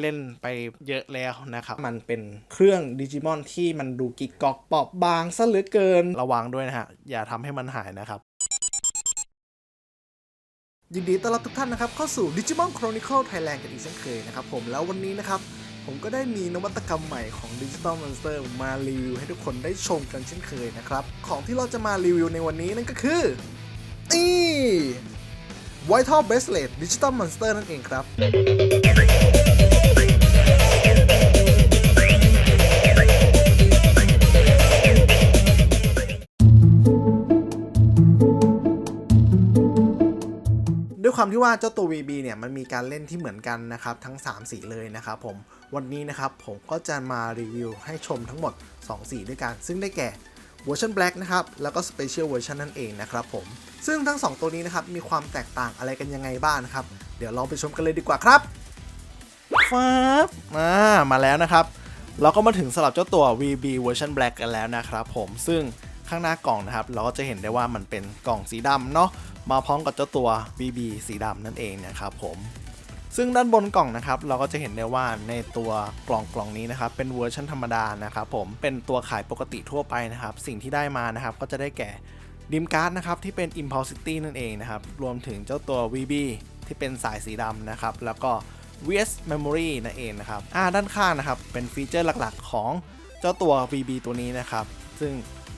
เล่นไปเยอะแล้วนะครับ มันเป็นเครื่องดิจิมอนที่มันดูกิกกอกเปราะบางซะเหลือเกิน ระวังด้วยนะฮะ อย่าทำให้มันหายนะครับ ยินดีต้อนรับทุกท่านนะครับ เข้าสู่ Digimon Chronicle Thailand กันอีกเช่นเคยนะครับผมแล้ววันนี้นะครับ ผมก็ได้มีนวัตกรรมใหม่ของ Digital Monster มารีวิวให้ทุกคนได้ชมกันเช่นเคยนะครับ ของที่เราจะมารีวิวในวันนี้นั่นก็คือนี่ Vital Bracelet Digital Monster นั่นเองครับ ความที่ว่าเจ้าตัว VB เนี่ยมันมีการเล่นที่เหมือนกันนะครับทั้ง 3 สีเลยนะครับผมวันนี้นะครับผมก็จะมารีวิวให้ชมทั้งหมด 2 สีด้วยกัน ซึ่งได้แก่เวอร์ชัน Black นะครับแล้วก็ Special Version นั่นเองนะครับผมซึ่งทั้ง 2 ตัวนี้นะครับมีความแตกต่างอะไรกันยังไงบ้างนะครับ เดี๋ยวลองไปชมกันเลยดีกว่าครับฟ้าบมามาแล้วนะครับ เราก็มาถึงสำหรับเจ้าตัว VB Version Black กันแล้วนะครับผมซึ่งข้างหน้ากล่องนะครับ เราก็จะเห็นได้ว่ามันเป็นกล่องสีดำเนาะ มาพร้อมกับเจ้าตัว VB สีดำนั่นเองนะครับผมซึ่งด้านบนกล่องนะครับเราก็จะเห็นได้ว่าในตัวกล่องกล่องนี้นะครับเป็นเวอร์ชันธรรมดานะครับผมเป็นตัวขายปกติทั่วไปนะครับสิ่งที่ได้มานะครับก็จะได้แก่ดิมการ์ดนะครับที่เป็น Impulsity นั่นเองนะครับรวมถึงเจ้าตัว VB ที่เป็นสายสีดำนะครับแล้วก็ VS Memory นั่นเองนะครับอ่าด้านข้างนะครับเป็นฟีเจอร์หลักๆของเจ้าตัว VB ตัวนี้นะครับซึ่ง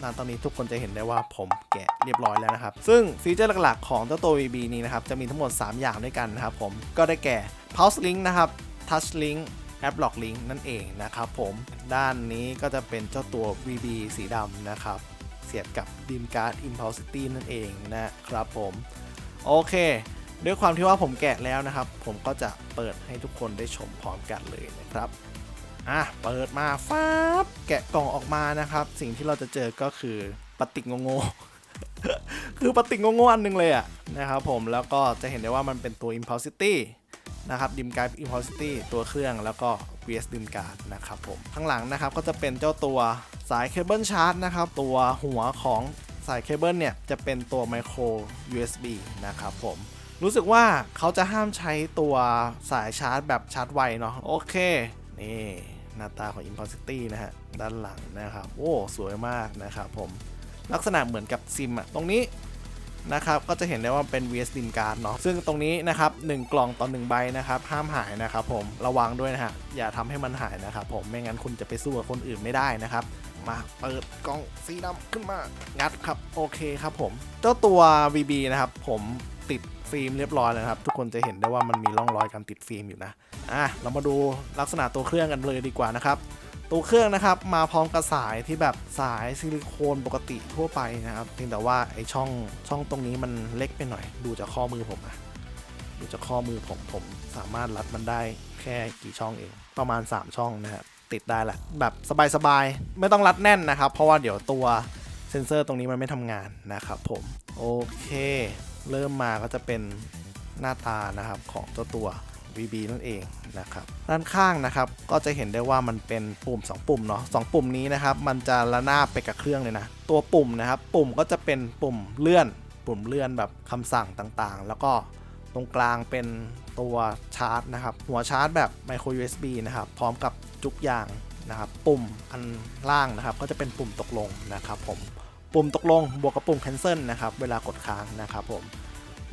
ณตอนนี้ทุกคนจะเห็นได้ว่าผมแกะเรียบร้อยแล้วนะครับ ซึ่งฟีเจอร์หลักๆ ของเจ้าตัว VB นี้นะครับ จะมีทั้งหมด 3 อย่างด้วยกันนะครับผมก็ได้แก่ Pulse Link นะครับ Touch Link App Lock Link นั่นเองนะครับผมด้านนี้ก็จะเป็นเจ้าตัว VB สีดำนะครับ เสียบกับ Dim Card Impulsity นั่นเองนะครับผม โอเค ด้วยความที่ว่าผมแกะแล้วนะครับ ผมก็จะเปิดให้ทุกคนได้ชมพร้อมกันเลยนะครับ อะเปิดมาฟ้าบแกะกล่องออกมานะครับ สิ่งที่เราจะเจอก็คือปฏิกโงคือปฏิกโง่อันนึงเลยอะนะครับผมแล้วก็จะเห็นได้ว่ามันเป็นตัว Impulsity นะครับดิมการ์ด Impulsity ตัวเครื่องแล้วก็ VS ดิมการ์ดนะครับผมข้างหลังนะครับก็จะเป็นเจ้าตัวสายเคเบิลชาร์จนะครับตัวหัวของสายเคเบิลเนี่ยจะเป็นตัว Micro USB นะครับผมรู้สึกว่าเขาจะห้ามใช้ตัวสายชาร์จแบบชาร์จไวเนาะโอเค นี่ หน้าตาของ Impulsity นะฮะ ด้านหลังนะครับ โอ้ สวยมากนะครับผม ลักษณะเหมือนกับซิมอะตรงนี้นะครับ ก็จะเห็นได้ว่าเป็น VS SIM card เนาะ ซึ่งตรงนี้นะครับ1กล่องต่อ1ใบนะครับ ห้ามหายนะครับผม ระวังด้วยนะฮะ อย่าทำให้มันหายนะครับผม ไม่งั้นคุณจะไปสู้กับคนอื่นไม่ได้นะครับ มาเปิดกล่องสีดำขึ้นมา งัดครับ โอเคครับผม เจ้าตัว VB นะครับ ผม ติดฟิล์มเรียบร้อยแล้วครับ ทุกคนจะเห็นได้ว่ามันมีร่องรอยการติดฟิล์มอยู่นะอะเรามาดูลักษณะตัวเครื่องกันเลยดีกว่านะครับตัวเครื่องนะครับมาพร้อมกับสายที่แบบสายซิลิโคนปกติทั่วไปนะครับเพียงแต่ว่าไอช่องช่องตรงนี้มันเล็กไปหน่อย ดูจากข้อมือผมอะดูจากข้อมือผมผมสามารถรัดมันได้แค่กี่ช่องเอง ประมาณ 3 ช่องนะครับติดได้แหละแบบสบายๆ ไม่ต้องรัดแน่นนะครับ เพราะว่าเดี๋ยวตัวเซ็นเซอร์ตรงนี้มันไม่ทำงานนะครับผม โอเค เริ่มมาก็จะเป็นหน้าตานะครับของเจ้าตัว VB นั่นเองนะครับด้านข้างนะครับก็จะเห็นได้ว่ามันเป็นปุ่ม 2 ปุ่มเนาะสปุ่มนี้นะครับมันจะระนาบไปกับเครื่องเลยนะตัวปุ่มนะครับปุ่มก็จะเป็นปุ่มเลื่อน ปุ่มเลื่อนแบบคำสั่งต่างๆ แล้วก็ตรงกลางเป็นตัวชาร์จนะครับหัวชาร์จแบบ micro USB นะครับพร้อมกับจุกยางนะครับปุ่มอันล่างนะครับก็จะเป็นปุ่มตกลงนะครับผม ปุ่มตกลงบวกกับปุ่ม cancel นะครับ เวลากดค้างนะครับผม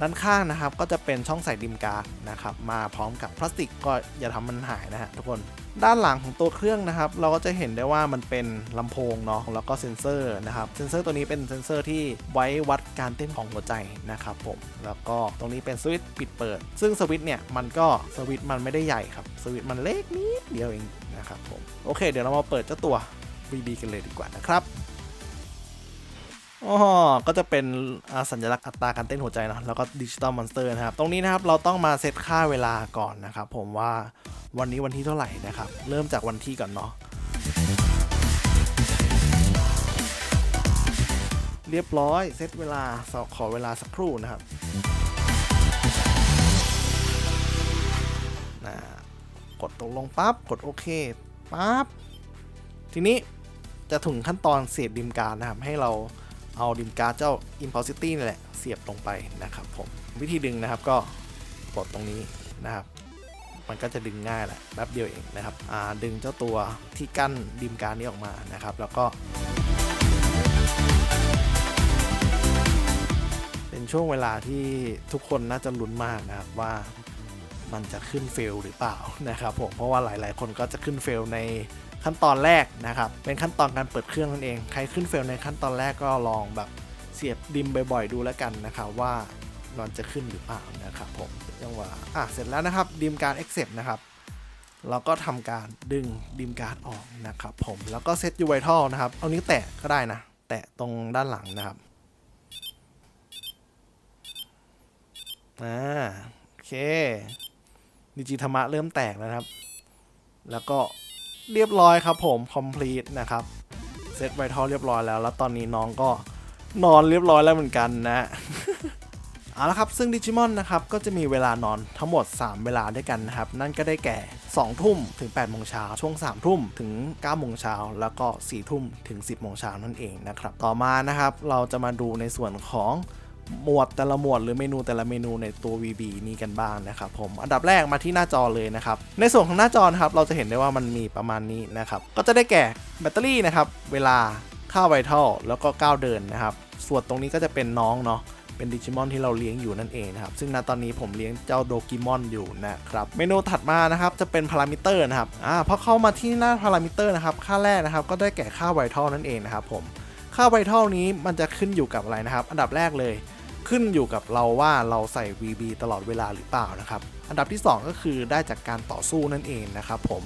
ด้านข้างนะครับก็จะเป็นช่องใส่ดิมการ์ดนะครับมาพร้อมกับพลาสติกก็อย่าทำมันหายนะฮะทุกคนด้านหลังของตัวเครื่องนะครับ เราก็จะเห็นได้ว่ามันเป็นลำโพงเนาะแล้วก็เซ็นเซอร์นะครับเซ็นเซอร์ตัวนี้เป็นเซ็นเซอร์ที่ไว้วัดการเต้นของหัวใจนะครับผมแล้วก็ตรงนี้เป็นสวิตช์ปิดเปิด ซึ่งสวิตช์เนี่ยมันก็สวิตช์มันไม่ได้ใหญ่ครับสวิตช์มันเล็กนิดเดียวเองนะครับผมโอเค เดี๋ยวเรามาเปิดเจ้าตัว VB กันเลยดีกว่านะครับ อ๋อก็จะเป็นสัญลักษณ์อัตราการเต้นหัวใจเนะแล้วก็ดิจิตอลมอนสเตอร์นะครับ ตรงนี้นะครับเราต้องมาเซตค่าเวลาก่อนนะครับ ผมว่าวันนี้วันที่เท่าไหร่นะครับ เริ่มจากวันที่ก่อนเนาะเรียบร้อยเซตเวลาสขอเวลาสักครู่นะครับนะกดตกลงปั๊บกดโอเคปั๊บทีนี้จะถึงขั้นตอนเสียบดิมการนะครับ ให้เรา เอาดิมการ์ดเจ้า Impulsity นี่แหละเสียบลงไปนะครับผมวิธีดึงนะครับก็กดตรงนี้นะครับ มันก็จะดึงง่ายแหละแป๊บเดียวเองนะครับดึงเจ้าตัวที่กั้นดิมการดนี้ออกมานะครับ แล้วก็เป็นช่วงเวลาที่ทุกคนน่าจะลุ้นมากนะครับว่า มันจะขึ้นเฟลหรือเปล่านะครับผมเพราะว่าหลาย ๆ คนก็จะขึ้นเฟลในขั้นตอนแรกนะครับ เป็นขั้นตอนการเปิดเครื่องนั่นเอง ใครขึ้นเฟลในขั้นตอนแรกก็ลองแบบเสียบดิมบ่อย ๆ ดูแล้วกันนะครับว่ามันจะขึ้นหรือเปล่านะครับผมจังหวะอะเสร็จแล้วนะครับดิมการ accept นะครับเราก็ทำการดึงดิมการ์ดออกนะครับผมแล้วก็เซตยูไวทัลนะครับ เอานิ้วแตะก็ได้นะ แตะตรงด้านหลังนะครับอ่าโอเค ดิจิธรรมะเริ่มแตกแล้วนะครับ แล้วก็เรียบร้อยครับผม complete นะครับเซตไวทัลเรียบร้อยแล้ว แล้วตอนนี้น้องก็นอนเรียบร้อยแล้วเหมือนกันนะเอาละครับ ซึ่งดิจิมอนนะครับ ก็จะมีเวลานอนทั้งหมด 3 เวลาด้วยกันนะครับ นั่นก็ได้แก่ 2 ทุ่มถึง8โมงเช้า ช่วง 3 ทุ่มถึง9โมงเช้า แล้วก็ 4 ทุ่มถึง 10โมงเช้านั่นเองนะครับ ต่อมานะครับ เราจะมาดูในส่วนของ หมวดแต่ละหมวดหรือเมนูแต่ละเมนูในตัว VB นี้กันบ้างนะครับผมอันดับแรกมาที่หน้าจอเลยนะครับ ในส่วนของหน้าจอครับเราจะเห็นได้ว่ามันมีประมาณนี้นะครับ ก็จะได้แก่แบตเตอรี่นะครับ เวลาค่าไวทัลแล้วก็ก้าวเดินนะครับ ส่วนตรงนี้ก็จะเป็นน้องเนาะเป็นดิจิมอนที่เราเลี้ยงอยู่นั่นเองนะครับ ซึ่งณตอนนี้ผมเลี้ยงเจ้าโดกิมอนอยู่นะครับ เมนูถัดมานะครับจะเป็นพารามิเตอร์นะครับ อ่าพอเข้ามาที่หน้าพารามิเตอร์นะครับ ค่าแรกนะครับก็ได้แก่ค่าไวทัลนั่นเองนะครับผม ค่าไวทัลนี้มันจะขึ้นอยู่กับอะไรนะครับ อันดับแรกเลยขึ้นอยู่กับเราว่าเราใส่ VB ตลอดเวลาหรือเปล่านะครับ อันดับที่ 2 ก็คือได้จากการต่อสู้นั่นเองนะครับผม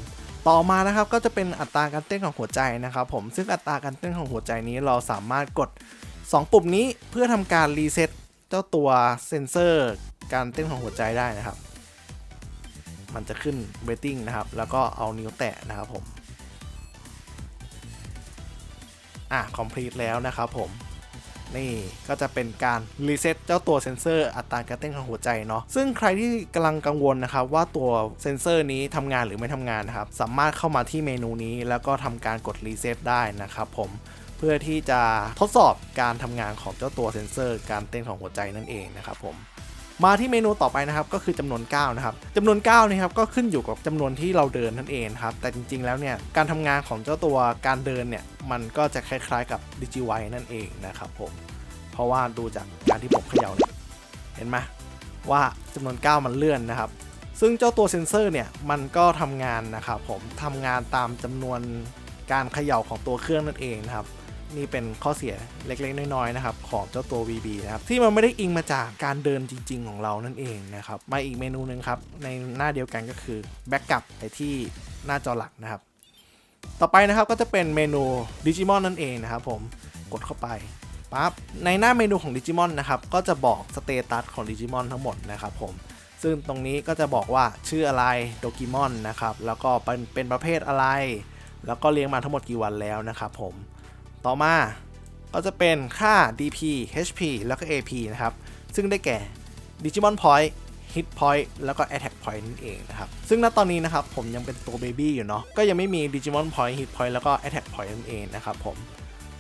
ต่อมานะครับก็จะเป็นอัตราการเต้นของหัวใจนะครับผมซึ่งอัตราการเต้นของหัวใจนี้เราสามารถกด 2 ปุ่มนี้เพื่อทำการรีเซ็ตเจ้าตัวเซนเซอร์การเต้นของหัวใจได้นะครับ มันจะขึ้นเวทติ้งนะครับ แล้วก็เอานิ้วแตะนะครับผม อะ complete แล้วนะครับผมนี่ก็จะเป็นการรีเซ็ตเจ้าตัวเซนเซอร์อัตราการเต้นของหัวใจเนาะซึ่งใครที่กำลังกังวลนะครับว่าตัวเซนเซอร์นี้ทำงานหรือไม่ทำงานนะครับสามารถเข้ามาที่เมนูนี้แล้วก็ทำการกดรีเซ็ตได้นะครับผมเพื่อที่จะทดสอบการทำงานของเจ้าตัวเซนเซอร์ การเต้นของหัวใจนั่นเองนะครับผม มาที่เมนูต่อไปนะครับก็คือจำนวน9นะครับจำนวน9นี่ครับก็ขึ้นอยู่กับจำนวนที่เราเดินนั่นเองครับแต่จริงๆแล้วเนี่ยการทำงานของเจ้าตัวการเดินเนี่ยมันก็จะคล้ายๆกับดิจิไวนั่นเองนะครับผมเพราะว่าดูจากการที่ผมเขย่าเนี่ยเห็นไหมว่าจำนวน 9 มันเลื่อนนะครับ ซึ่งเจ้าตัวเซ็นเซอร์เนี่ยมันก็ทำงานนะครับผมทำงานตามจำนวนการเขย่าของตัวเครื่องนั่นเองนะครับ นี่เป็นข้อเสียเล็กๆ น้อยๆนะครับของเจ้าตัว VB นะครับที่มันไม่ได้อิงมาจากการเดินจริง ๆ ของเรานั่นเองนะครับมาอีกเมนูหนึ่งครับในหน้าเดียวกันก็คือแบ็กกลับไปที่หน้าจอหลักนะครับต่อไปนะครับก็จะเป็นเมนูดิจิมอนนั่นเองนะครับผมกดเข้าไปปั๊บในหน้าเมนูของดิจิมอนนะครับก็จะบอกสเตตัสของดิจิมอนทั้งหมดนะครับผมซึ่งตรงนี้ก็จะบอกว่าชื่ออะไรโดกิมอนนะครับแล้วก็เป็นเป็นประเภทอะไร แล้วก็เลี้ยงมาทั้งหมดกี่วันแล้วนะครับผม ต่อมาก็จะเป็นค่า DP HP แล้วก็ AP นะครับ ซึ่งได้แก่ Digimon Point Hit Point แล้วก็ Attack Point นั่นเองนะครับ ซึ่งณตอนนี้นะครับผมยังเป็นตัว Baby อยู่เนาะก็ยังไม่มี Digimon Point Hit Point แล้วก็ Attack Point นั่นเองนะครับผม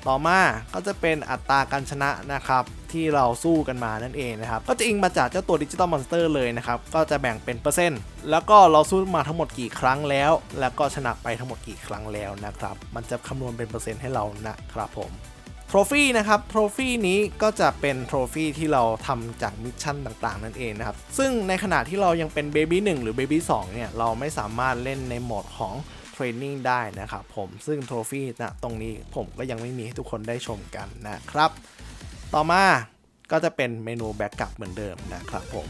ต่อมาก็จะเป็นอัตราการชนะนะครับที่เราสู้กันมานั่นเองนะครับ ก็จะอิงมาจากเจ้าตัวดิจิตอลมอนสเตอร์เลยนะครับ ก็จะแบ่งเป็นเปอร์เซ็นต์ แล้วก็เราสู้มาทั้งหมดกี่ครั้งแล้ว แล้วก็ชนะไปทั้งหมดกี่ครั้งแล้วนะครับ มันจะคำนวณเป็นเปอร์เซ็นต์ให้เรานะครับผมโทรฟี่นะครับ โทรฟี่นี้ก็จะเป็นโทรฟี่ที่เราทำจากมิชชั่นต่างๆ นั่นเองนะครับ ซึ่งในขณะที่เรายังเป็นเบบี้1หรือเบบี้2เนี่ย เราไม่สามารถเล่นในโหมดของ เทรนนิ่งได้นะครับผมซึ่งโทรฟี่นะตรงนี้ผมก็ยังไม่มีให้ทุกคนได้ชมกันนะครับ ต่อมาก็จะเป็นเมนูแบ็กกลับเหมือนเดิมนะครับผม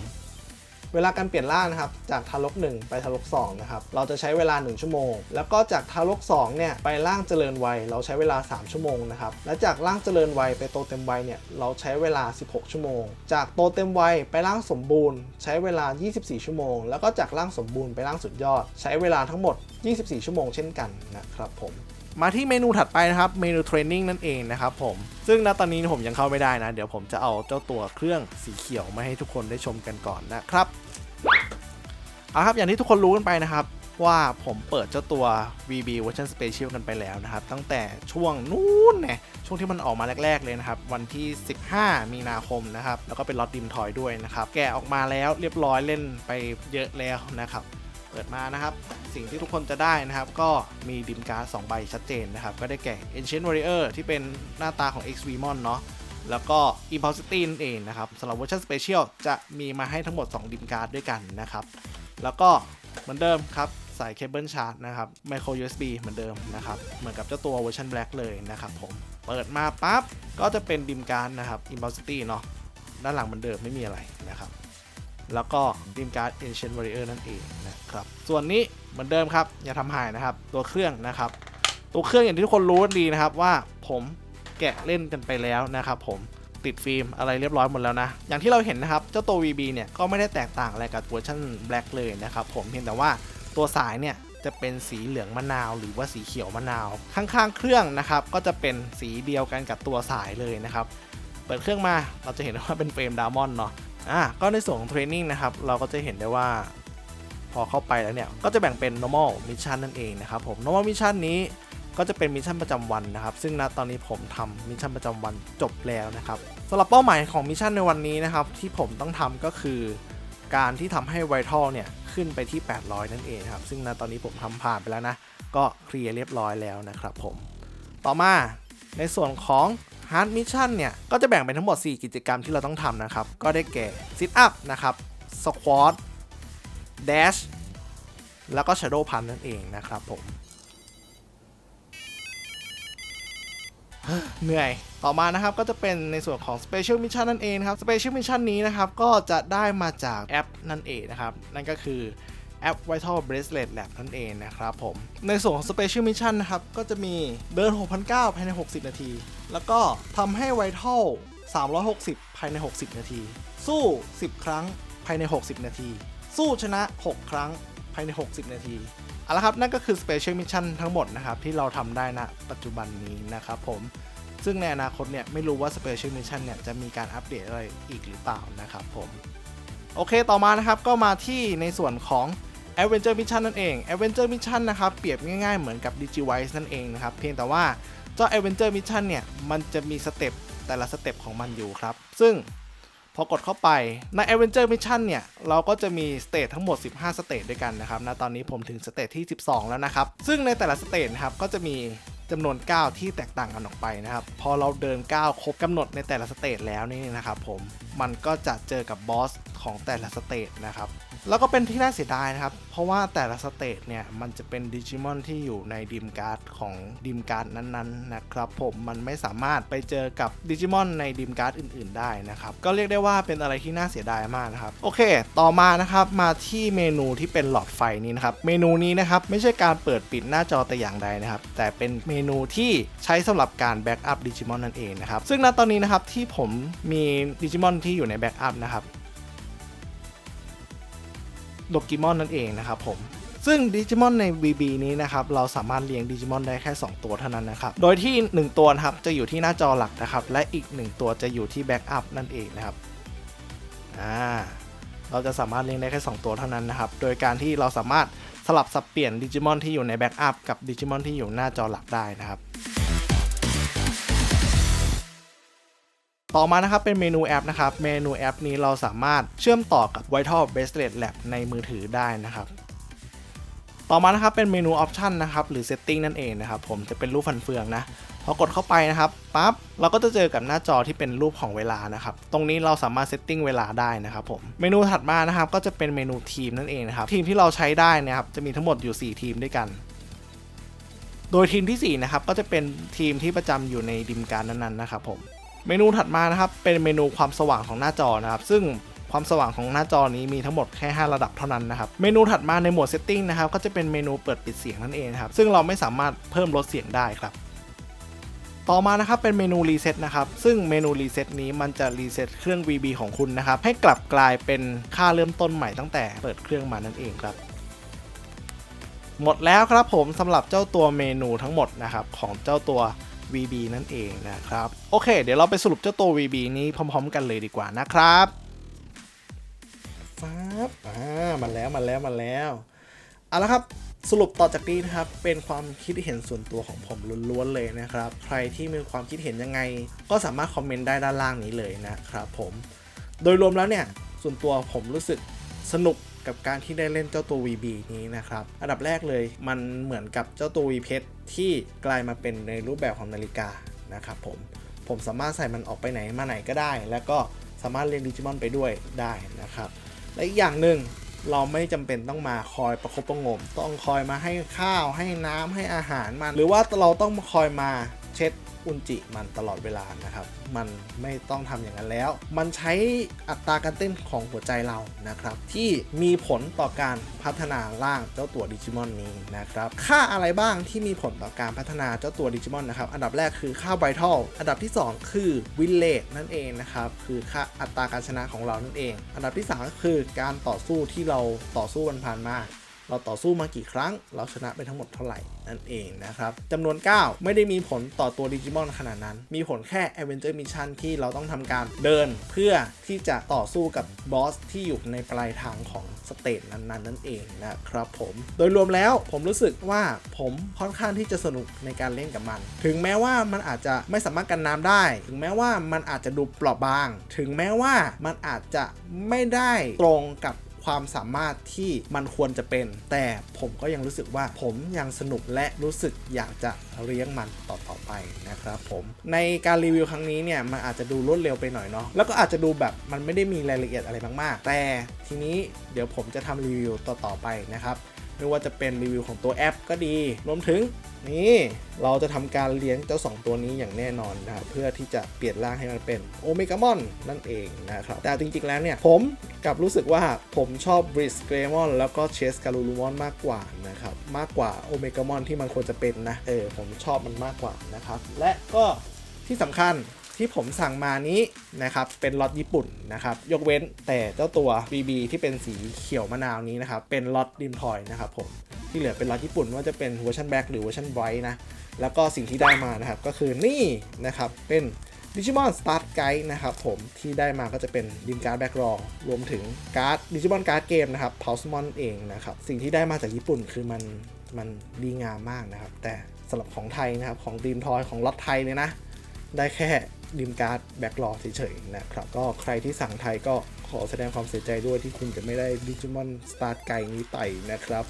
เวลาการเปลี่ยนร่างนะครับ จากทารก 1 ไปทารก2นะครับ เราจะใช้เวลา 1 ชั่วโมง แล้วก็จากทารก2เนี่ยไปร่างเจริญวัย เราใช้เวลา 3 ชั่วโมงนะครับ และจากร่างเจริญวัยไปโตเต็มวัยเนี่ย เราใช้เวลา 16 ชั่วโมง จากโตเต็มวัยไปร่างสมบูรณ์ ใช้เวลา 24 ชั่วโมง แล้วก็จากร่างสมบูรณ์ไปร่างสุดยอด ใช้เวลาทั้งหมด 24 ชั่วโมงเช่นกันนะครับผม มาที่เมนูถัดไปนะครับ เมนูเทรนนิ่งนั่นเองนะครับผม ซึ่งณตอนนี้ผมยังเข้าไม่ได้นะ เดี๋ยวผมจะเอาเจ้าตัวเครื่องสีเขียวมาให้ทุกคนได้ชมกันก่อนนะครับเอาครับอย่างที่ทุกคนรู้กันไปนะครับว่าผมเปิดเจ้าตัว VB Version Special กันไปแล้วนะครับ ตั้งแต่ช่วงนู้นเนี่ยช่วงที่มันออกมาแรก ๆ เลยนะครับ วันที่ 15 มีนาคมนะครับ แล้วก็เป็นล็อตดิมทอยด้วยนะครับ แกะออกมาแล้วเรียบร้อยเล่นไปเยอะแล้วนะครับ ปิดมานะครับ สิ่งที่ทุกคนจะได้นะครับ ก็มีดิมการ์ด2ใบชัดเจนนะครับ ก็ได้แก่ Ancient Warrior ที่เป็นหน้าตาของ X v m o n เนาะแล้วก็ Impulsity นั่นเองนะครับสำหรับเวอร์ชัน Special จะมีมาให้ทั้งหมด 2 ดิมการ์ดด้วยกันนะครับ แล้วก็เหมือนเดิมครับสายเคเบิลชาร์จนะครับ Micro USB เหมือนเดิมนะครับ เหมือนกับเจ้าตัวเวอร์ชัน Black เลยนะครับผม เปิดมาปั๊บ ก็จะเป็นดิมการ์ดนะครับ Impulsity เนาะด้านหลังเหมือนเดิมไม่มีอะไรนะครับ แล้วก็ดิมการ์ด Ancient Warrior นั่นเองนะครับ ส่วนนี้เหมือนเดิมครับ อย่าทำหายนะครับ ตัวเครื่องนะครับ ตัวเครื่องอย่างที่ทุกคนรู้กันดีนะครับว่าผมแกะเล่นกันไปแล้วนะครับผมติดฟิล์มอะไรเรียบร้อยหมดแล้วนะ อย่างที่เราเห็นนะครับ เจ้าตัว VB เนี่ยก็ไม่ได้แตกต่างอะไรกับเวอร์ชัน Black เลยนะครับผมเพียงแต่ว่าตัวสายเนี่ยจะเป็นสีเหลืองมะนาวหรือว่าสีเขียวมะนาว ข้างๆ เครื่องนะครับก็จะเป็นสีเดียวกันกับตัวสายเลยนะครับ เปิดเครื่องมาเราจะเห็นว่าเป็นเฟรมดามอนเนาะ อะก็ในส่วนของเทรนนิ่งนะครับ เราก็จะเห็นได้ว่าพอเข้าไปแล้วเนี่ย ก็จะแบ่งเป็น normal mission นั่นเองนะครับผม normal mission นี้ก็จะเป็นมิชชั่นประจำวันนะครับ ซึ่งณตอนนี้ผมทำมิชชั่นประจำวันจบแล้วนะครับสำหรับเป้าหมายของมิชชั่นในวันนี้นะครับ ที่ผมต้องทำก็คือการที่ทำให้ไวทัลเนี่ยขึ้นไปที่ 800 นั่นเองครับ ซึ่งณตอนนี้ผมทำผ่านไปแล้วนะ ก็เคลียร์เรียบร้อยแล้วนะครับผม ต่อมาในส่วนของ Hard Mission เนี่ย ก็จะแบ่งเป็นทั้งหมด 4 กิจกรรมที่เราต้องทำนะครับ ก็ได้แก่ Sit Up นะครับ Squat Dash แล้วก็ Shadow Punch นั่นเองนะครับผม เหนื่อย ต่อมานะครับก็จะเป็นในส่วนของ Special Mission นั่นเองครับ Special Mission นี้นะครับ ก็จะได้มาจากแอปนั่นเองนะครับ นั่นก็คือ แอป Vital Bracelet Lab นั่นเองนะครับผม ในส่วนของ Special Mission นะครับ ก็จะมีเดิน 6,900 ภายใน 60 นาที แล้วก็ทำให้ Vital 360 ภายใน 60 นาที สู้ 10 ครั้งภายใน 60 นาที สู้ชนะ 6 ครั้งภายใน 60 นาทีเอาละครับ นั่นก็คือ Special Mission ทั้งหมดนะครับ ที่เราทำได้ณปัจจุบันนี้นะครับผมซึ่งในอนาคตเนี่ย ไม่รู้ว่า Special Mission เนี่ย จะมีการอัปเดตอะไรอีกหรือเปล่านะครับผม โอเคต่อมานะครับก็มาที่ในส่วนของ Adventure Mission นั่นเอง Adventure Mission นะครับเปรียบง่ายๆเหมือนกับ Digivice นั่นเองนะครับเพียงแต่ว่าเจ้า Adventure Mission เนี่ยมันจะมีสเต็ปแต่ละสเต็ปของมันอยู่ครับ ซึ่งพอกดเข้าไปใน Adventure Mission เนี่ย เราก็จะมีสเตจทั้งหมด 15 สเตจด้วยกันนะครับณตอนนี้ผมถึงสเตจที่ 12 แล้วนะครับ ซึ่งในแต่ละสเตจครับก็จะมี จำนวนก้าวที่แตกต่างกันออกไปนะครับ พอเราเดินก้าวครบกำหนดในแต่ละสเตจแล้วนี่นะครับผม มันก็จะเจอกับบอสของแต่ละสเตจนะครับ แล้วก็เป็นที่น่าเสียดายนะครับ เพราะว่าแต่ละสเตจเนี่ย มันจะเป็นดิจิมอนที่อยู่ในดิมการ์ดของดิมการ์ดนั้นๆนะครับผมมันไม่สามารถไปเจอกับดิจิมอนในดิมการ์ดอื่นๆได้นะครับ ก็เรียกได้ว่าเป็นอะไรที่น่าเสียดายมากนะครับ โอเค ต่อมานะครับมาที่เมนูที่เป็นหลอดไฟนี้นะครับ เมนูนี้นะครับไม่ใช่การเปิดปิดหน้าจอแต่อย่างใดนะครับ แต่เป็นเมนูที่ใช้สำหรับการแบ็กอัพดิจิมอนนั่นเองนะครับซึ่งณตอนนี้นะครับที่ผมมีดิจิมอนที่อยู่ในแบ็กอัพนะครับ โดกิมอนนั่นเองนะครับผมซึ่งดิจิมอนใน VB นี้นะครับเราสามารถเลี้ยงดิจิมอนได้แค่ 2 ตัวเท่านั้นนะครับ โดยที่ 1 ตัวนะครับจะอยู่ที่หน้าจอหลักนะครับ และอีก 1 ตัวจะอยู่ที่แบ็กอัพนั่นเองนะครับอ่าเราจะสามารถเลี้ยงได้แค่ 2 ตัวเท่านั้นนะครับ โดยการที่เราสามารถสลับสับเปลี่ยนดิจิมอนที่อยู่ในแบ็กอัพกับดิจิมอนที่อยู่หน้าจอหลักได้นะครับ ต่อมานะครับเป็นเมนูแอปนะครับเมนูแอปนี้เราสามารถเชื่อมต่อกับ Vital Bracelet Lab ในมือถือได้นะครับต่อมานะครับเป็นเมนูออปชันนะครับหรือ Setting นั่นเองนะครับผมจะเป็นรูปฟันเฟืองนะพอกดเข้าไปนะครับปั๊บเราก็จะเจอกับหน้าจอที่เป็นรูปของเวลานะครับตรงนี้เราสามารถเซตติ้งเวลาได้นะครับผมเมนูถัดมานะครับก็จะเป็นเมนูทีมนั่นเองนะครับทีมที่เราใช้ได้นะครับจะมีทั้งหมดอยู่ 4 ทีมด้วยกัน โดยทีมทีสี่4นะครับก็จะเป็นทีมที่ประจำอยู่ในดิมการนั้นๆนะครับผม เมนูถัดมานะครับเป็นเมนูความสว่างของหน้าจอนะครับ ซึ่งความสว่างของหน้าจอนี้มีทั้งหมดแค่ 5 ระดับเท่านั้นนะครับ เมนูถัดมาในหมวด Setting นะครับ ก็จะเป็นเมนูเปิดปิดเสียงนั่นเองครับ ซึ่งเราไม่สามารถเพิ่มลดเสียงได้ครับ ต่อมานะครับเป็นเมนูรีเซ็ตนะครับ ซึ่งเมนูรีเซ็ตนี้มันจะรีเซ็ตเครื่อง VB ของคุณนะครับ ให้กลับกลายเป็นค่าเริ่มต้นใหม่ตั้งแต่เปิดเครื่องมานั่นเองครับหมดแล้วครับผมสำหรับเจ้าตัวเมนูทั้งหมดนะครับของเจ้าตัว VB นั่นเองนะครับ โอเค เดี๋ยวเราไปสรุปเจ้าตัว VB นี้พร้อม ๆ กันเลยดีกว่านะครับฟ้าบอ่ามาแล้วมาแล้วมาแล้วเอาละครับสรุปต่อจากนี้นะครับ เป็นความคิดเห็นส่วนตัวของผมล้วนๆเลยนะครับ ใครที่มีความคิดเห็นยังไง ก็สามารถคอมเมนต์ได้ด้านล่างนี้เลยนะครับผม โดยรวมแล้วเนี่ย ส่วนตัวผมรู้สึกสนุก กับการที่ได้เล่นเจ้าตัว VB นี้นะครับ อันดับแรกเลยมันเหมือนกับเจ้าตัว V เพชรที่กลายมาเป็นในรูปแบบของนาฬิกานะครับผม ผมสามารถใส่มันออกไปไหนมาไหนก็ได้ แล้วก็สามารถเรียนดิจิมอนไปด้วยได้นะครับ และอีกอย่างหนึ่งเราไม่จำเป็นต้องมาคอยประคบประงม ต้องคอยมาให้ข้าวให้น้ำให้อาหารมัน หรือว่าเราต้องคอยมาเช็ด อุนจิมันตลอดเวลานะครับ มันไม่ต้องทำอย่างนั้นแล้ว มันใช้อัตราการเต้นของหัวใจเรานะครับ ที่มีผลต่อการพัฒนาร่างเจ้าตัวดิจิมอนนี้นะครับ ค่าอะไรบ้างที่มีผลต่อการพัฒนาเจ้าตัวดิจิมอนนะครับ อันดับแรกคือค่าไบทัลอันดับที่ 2 คือวินเลทนั่นเองนะครับ คือค่าอัตราการชนะของเรานั่นเอง อันดับที่ 3 ก็คือการต่อสู้ที่เราต่อสู้กันผ่านมา เราต่อสู้มากี่ครั้ง เราชนะไปทั้งหมดเท่าไหร่นั่นเองนะครับจำนวน 9 ไม่ได้มีผลต่อตัวดิจิมอนขนาดนั้น มีผลแค่ Avenger Mission ที่เราต้องทำการเดินเพื่อที่จะต่อสู้กับบอสที่อยู่ในปลายทางของสเตจนั้นๆนั่นเองนะครับผม โดยรวมแล้วผมรู้สึกว่าผมค่อนข้างที่จะสนุกในการเล่นกับมัน ถึงแม้ว่ามันอาจจะไม่สามารถกันน้ำได้ ถึงแม้ว่ามันอาจจะดูเปราะบาง ถึงแม้ว่ามันอาจจะไม่ได้ตรงกับ ความสามารถที่มันควรจะเป็น แต่ผมก็ยังรู้สึกว่าผมยังสนุกและรู้สึกอยากจะเลี้ยงมันต่อๆไปนะครับผมในการรีวิวครั้งนี้เนี่ยมันอาจจะดูรวดเร็วไปหน่อยเนาะแล้วก็อาจจะดูแบบมันไม่ได้มีรายละเอียดอะไรมากๆ แต่ทีนี้เดี๋ยวผมจะทำรีวิวต่อๆไปนะครับ ไม่ว่าจะเป็นรีวิวของตัวแอปก็ดี รวมถึงนี่เราจะทำการเลี้ยงเจ้า 2 ตัวนี้อย่างแน่นอนนะครับเพื่อที่จะเปลี่ยนร่างให้มันเป็นโอเมกามอนนั่นเองนะครับ แต่จริงๆแล้วเนี่ย ผมกับรู้สึกว่าผมชอบบริสเกรมอนแล้วก็เชสการูลูมอนมากกว่านะครับ มากกว่าโอเมกามอนที่มันควรจะเป็นนะ เออ ผมชอบมันมากกว่านะครับ และก็ที่สำคัญ ที่ผมสั่งมานี้นะครับเป็นล็อตญี่ปุ่นนะครับยกเว้นแต่เจ้าตัว BB ที่เป็นสีเขียวมะนาวนี้นะครับเป็นล็อตดิมทอยนะครับผมที่เหลือเป็นล็อตญี่ปุ่นว่าจะเป็นเวอร์ชันแบ็กหรือเวอร์ชันไบรท์นะแล้วก็สิ่งที่ได้มานะครับก็คือนี่นะครับเป็น Digimon Start Guide นะครับผมที่ได้มาก็จะเป็นดินการ์ดแบ็กรอรวมถึงการ์ด Digimon Card Game นะครับ p u l s e m o n เองนะครับสิ่งที่ได้มาจากญี่ปุ่นคือมันมันดีงามมากนะครับแต่สำหรับของไทยนะครับของดีมทอยของล็อตไทยเลยนะ ได้แค่ ดิมการ์ดแบ็กรอเฉยๆนะครับ ก็ใครที่สั่งไทยก็ขอแสดงความเสียใจด้วยที่คุณจะไม่ได้ดิจิมอนสตาร์ไก่นี้ไปนะครับ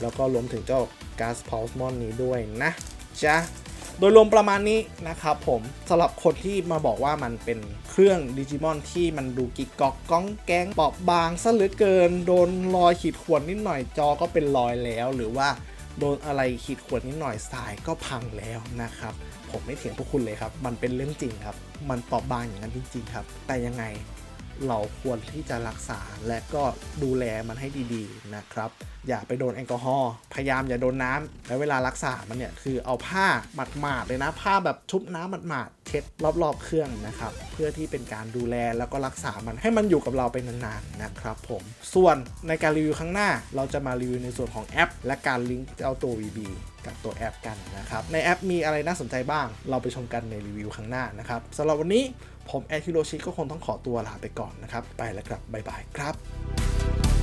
แล้วก็รวมถึงเจ้าก๊าซพาวส์มอนนี้ด้วยนะจ๊ะโดยรวมประมาณนี้นะครับผมสำหรับคนที่มาบอกว่ามันเป็นเครื่องดิจิมอนที่มันดูกิกกอกก้องแก๊งเปราะบางซะเหลือเกิน โดนรอยขีดข่วนนิดหน่อยจอก็เป็นรอยแล้ว หรือว่าโดนอะไรขีดข่วนนิดหน่อยสายก็พังแล้วนะครับ ผมไม่เถียงพวกคุณเลยครับ มันเป็นเรื่องจริงครับ มันเปราะบางอย่างนั้นจริง ๆ ครับ แต่ยังไงเราควรที่จะรักษาและก็ดูแลมันให้ดีๆนะครับ อย่าไปโดนแอลกอฮอล์พยายามอย่าโดนน้ำและเวลารักษามันเนี่ยคือเอาผ้าหมาดๆเลยนะผ้าแบบชุบน้ำหมาดๆ ช็ดรอบๆเครื่องนะครับ เพื่อที่เป็นการดูแลแล้วก็รักษามันให้มันอยู่กับเราไปนานๆนะครับผมส่วนในการรีวิวครั้งหน้า เราจะมารีวิวในส่วนของแอป และการลิงก์เอาตัว VB กับตัวแอปกันนะครับในแอปมีอะไรน่าสนใจบ้าง เราไปชมกันในรีวิวครั้งหน้านะครับสำหรับวันนี้ผมแอร์ฮิโรชิก็คงต้องขอตัวลาไปก่อนนะครับ ไปแล้วครับบ๊ายบายครับ